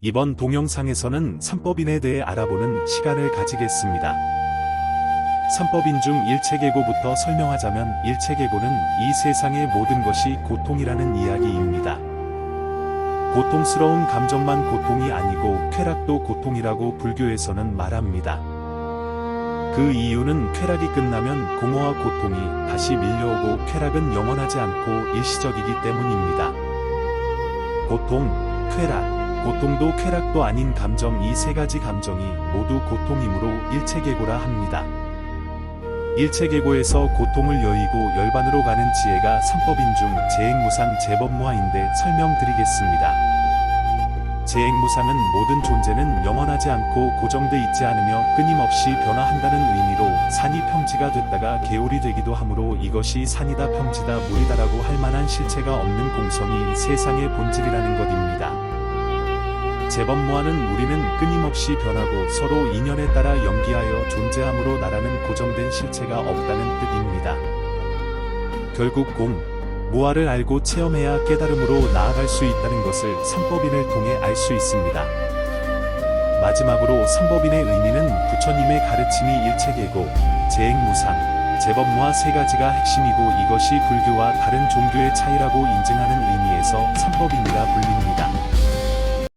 이번 동영상에서는 삼법인에 대해 알아보는 시간을 가지겠습니다. 삼법인 중 일체계고부터 설명하자면 일체계고는 이 세상의 모든 것이 고통이라는 이야기입니다. 고통스러운 감정만 고통이 아니고 쾌락도 고통이라고 불교에서는 말합니다. 그 이유는 쾌락이 끝나면 공허와 고통이 다시 밀려오고 쾌락은 영원하지 않고 일시적이기 때문입니다. 고통, 쾌락, 고통도 쾌락도 아닌 감정 이 세 가지 감정이 모두 고통이므로 일체계고라 합니다. 일체계고에서 고통을 여의고 열반으로 가는 지혜가 삼법인 중 재행무상 재법무화인데 설명드리겠습니다. 재행무상은 모든 존재는 영원하지 않고 고정돼 있지 않으며 끊임없이 변화한다는 의미로 산이 평지가 됐다가 개울이 되기도 하므로 이것이 산이다 평지다 물이다라고 할 만한 실체가 없는 공성이 세상의 본질이라는 것입니다. 재법무화는 우리는 끊임없이 변하고 서로 인연에 따라 연기하여 존재함으로 나라는 고정된 실체가 없다는 뜻입니다. 결국 공, 무아를 알고 체험해야 깨달음으로 나아갈 수 있다는 것을 삼법인을 통해 알 수 있습니다. 마지막으로 삼법인의 의미는 부처님의 가르침이 일체계고, 재행무상, 재법무화 세 가지가 핵심이고 이것이 불교와 다른 종교의 차이라고 인증하는 의미에서 삼법인이라 불립니다.